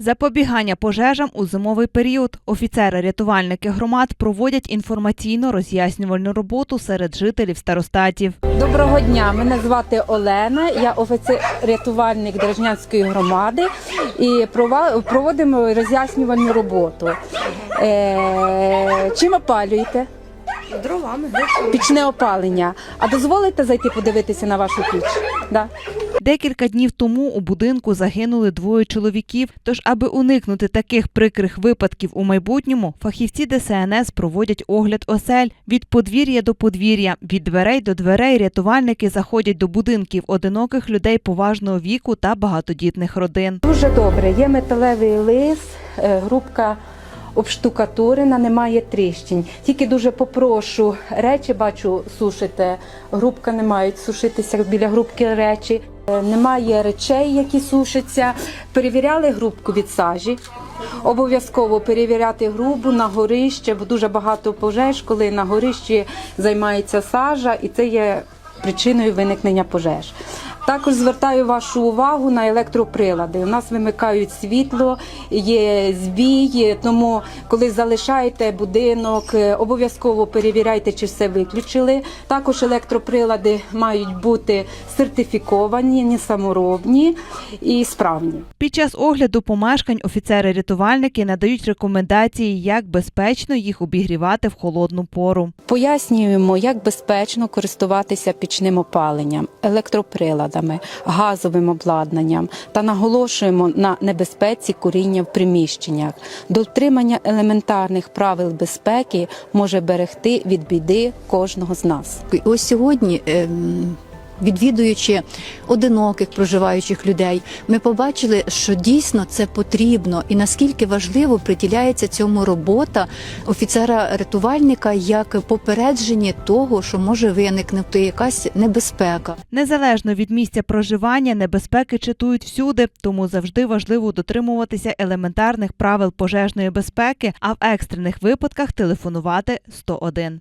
Запобігання пожежам у зимовий період. Офіцери-рятувальники громад проводять інформаційно роз'яснювальну роботу серед жителів старостатів. Доброго дня, мене звати Олена. Я офіцер-рятувальник Дражнянської громади і проводимо роз'яснювальну роботу. Е, чим опалюєте? Дровами. Пічне опалення. А дозволите зайти подивитися на вашу піч? Да. Декілька днів тому у будинку загинули двоє чоловіків. Тож, аби уникнути таких прикрих випадків у майбутньому, фахівці ДСНС проводять огляд осель від подвір'я до подвір'я, від дверей до дверей. Рятувальники заходять до будинків одиноких людей поважного віку та багатодітних родин. Дуже добре. Є металевий лис, е, грубка обштукатурена, немає тріщин. Тільки дуже попрошу речі, бачу, сушите. Грубка не мають сушитися біля грубки речі. Е, Немає речей, які сушаться. Перевіряли грубку від сажі. Обов'язково перевіряти грубу на горище, бо дуже багато пожеж, коли на горищі займається сажа, і це є причиною виникнення пожеж. Також звертаю вашу увагу на електроприлади. У нас вимикають світло, є збій, тому коли залишаєте будинок, е, обов'язково перевіряйте, чи все виключили. Також електроприлади мають бути сертифіковані, не саморобні і справні. Під час огляду помешкань офіцери-рятувальники надають рекомендації, як безпечно їх обігрівати в холодну пору. Пояснюємо, як безпечно користуватися пічним опаленням, електроприладами, газовим обладнанням та наголошуємо на небезпеці куріння в приміщеннях. Дотримання елементарних правил безпеки може берегти від біди кожного з нас. Ось сьогодні. ем, Відвідуючи одиноких проживаючих людей, ми побачили, що дійсно це потрібно, і наскільки важливо приділяється цьому робота офіцера-рятувальника як попередження того, що може виникнути якась небезпека. Незалежно від місця проживання, небезпеки читують всюди, тому завжди важливо дотримуватися елементарних правил пожежної безпеки, а в екстрених випадках телефонувати 101.